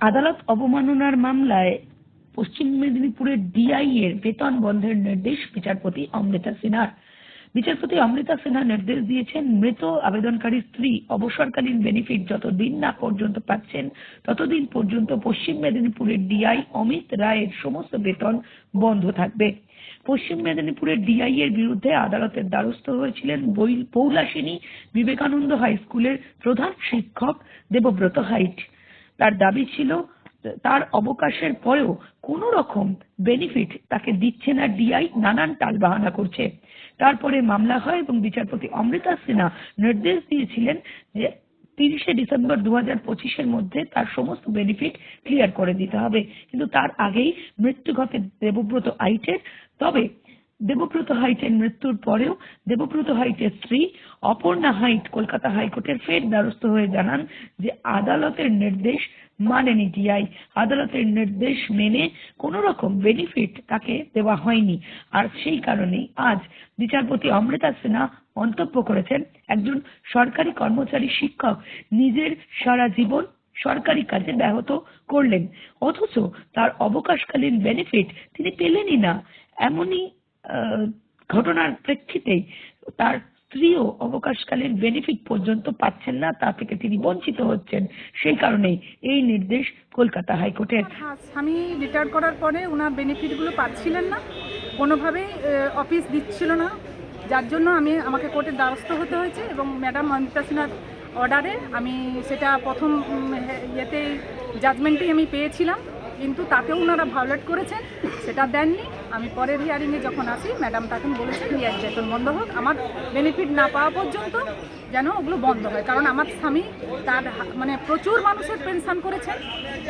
আদালত অবমাননার মামলায় পশ্চিম মেদিনীপুরের ডিআই এর বেতন বন্ধের নির্দেশ বিচারপতি অমৃতা সিনহার বিচারপতি অমৃতা সিনহা নির্দেশ দিয়েছেন, মৃত আবেদনকারীর স্ত্রী অবসরকালীন বেনিফিট যতদিন না পর্যন্ত পাচ্ছেন, ততদিন পর্যন্ত পশ্চিম মেদিনীপুরের ডিআই অমিত রায়ের সমস্ত বেতন বন্ধ থাকবে। পশ্চিম মেদিনীপুরের ডিআই এর বিরুদ্ধে আদালতের দ্বারস্থ হয়েছিলেন পৌলাসিনী বিবেকানন্দ হাই স্কুলের প্রধান শিক্ষক দেবব্রত হাইট। তার দাবি ছিল তার অবকাশের পরেও কোনো রকম বেনিফিট তাকে দিচ্ছে না ডিআই নানান টালবাহানা করছে। তারপরে মামলা হয় এবং বিচারপতি অমৃতা সিনহা নির্দেশ দিয়েছিলেন যে তিরিশে ডিসেম্বর দু হাজার পঁচিশের মধ্যে তার সমস্ত বেনিফিট ক্লিয়ার করে দিতে হবে। কিন্তু তার আগেই মৃত্যু ঘটে দেবব্রত আইটের। তবে দেবব্রত হাইটের মৃত্যুর পরেও দেবব্রত হাইটের স্ত্রী অপর্ণা হাইট কলকাতা হাইকোর্টের ফের দ্বারস্থ হয়ে জানান যে আদালতের নির্দেশ মানেনি ডিআই আদালতের নির্দেশ মেনে কোন রকম বেনিফিট তাকে দেওয়া হয়নি। আর সেই কারণেই আজ বিচারপতি অমৃতা সিনহা মন্তব্য করেছেন, একজন সরকারি কর্মচারী শিক্ষক নিজের সারা জীবন সরকারি কাজে ব্যাহত করলেন। অথচ তার অবকাশকালীন বেনিফিট তিনি পেলেনই না। এমনই ঘটনার প্রেক্ষিতেই তার স্ত্রীও অবকাশকালীন বেনিফিট পর্যন্ত পাচ্ছেন না তা থেকে তিনি বঞ্চিত হচ্ছেন। সেই কারণেই এই নির্দেশ কলকাতা হাইকোর্টের। হ্যাঁ, স্বামী রিটায়ার করার পরে ওনার বেনিফিটগুলো পাচ্ছিলেন না। কোনোভাবেই অফিস দিচ্ছিল না। যার জন্য আমি আমাকে কোর্টের দ্বারস্থ হতে হয়েছে এবং ম্যাডাম অমিতা সিনহার অর্ডারে আমি সেটা প্রথম উম, হে- ইয়েতে জাজমেন্টেই আমি পেয়েছিলাম। কিন্তু তাতেও ওনারা ভায়োলেট করেছেন। সেটা দেননি। আমি পরের হিয়ারিংয়ে যখন আসি ম্যাডাম তখন বলেছেন ইয়ার বেতন বন্ধ হোক। আমার বেনিফিট না পাওয়া পর্যন্ত যেন ওগুলো বন্ধ হয়। কারণ আমার স্বামী তার মানে প্রচুর মানুষের পেনশন করেছেন।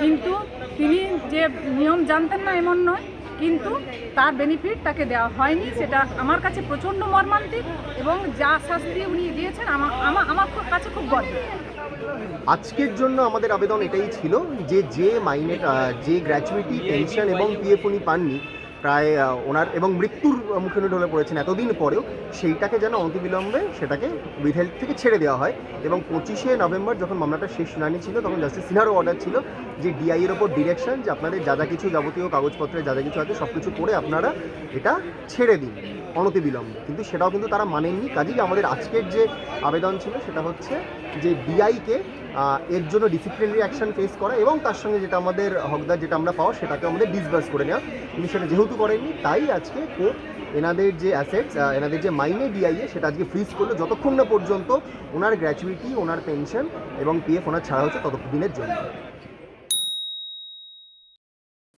কিন্তু তিনি যে নিয়ম জানতেন না এমন নয়, কিন্তু তার বেনিফিট তাকে দেওয়া হয়নি। সেটা আমার কাছে প্রচণ্ড মর্মান্তিক এবং যা শাস্তি উনি দিয়েছেন আমার আমার কাছে খুব গর্ব আজকের জন্য আমাদের আবেদন এটাই ছিল যে যে মাইনে যে গ্র্যাচুইটি পেনশন এবং পিএফ উনি পাননি প্রায় ওনার এবং মৃত্যুর মুখে ঢলে পড়েছেন এতদিন পরেও, সেইটাকে যেন অনতিবিলম্বে সেটাকে উইথহেল্প থেকে ছেড়ে দেওয়া হয়। এবং পঁচিশে নভেম্বর যখন মামলাটা শেষ শুনানি ছিল, তখন জাস্টিস সিনহারও অর্ডার ছিল। যে ডিআই এর ওপর ডিরেকশন যে আপনাদের যা যা কিছু যাবতীয় কাগজপত্রে যা যা কিছু আছে সব কিছু করে আপনারা এটা ছেড়ে দিন, অনতিবিলম্বে। কিন্তু সেটাও কিন্তু তারা মানেননি। কাজেই আমাদের আজকের যে আবেদন ছিল সেটা হচ্ছে যে ডিআইকে এর জন্য ডিসিপ্লিনারি অ্যাকশন ফেস করা এবং তার সঙ্গে যেটা আমাদের হকদার যেটা আমরা পাওয়া সেটাকে আমাদের ডিসবার্স করে নেওয়া। কিন্তু সেটা যেহেতু করেননি, তাই আজকে কোর্ট এনাদের যে অ্যাসেটস এনাদের যে মাইনে ডিআইএ সেটা আজকে ফ্রিজ করল। যতক্ষণ না পর্যন্ত ওনার গ্র্যাচুইটি ওনার পেনশন এবং পিএফ ওনার ছাড়া হচ্ছে ততদিনের জন্য।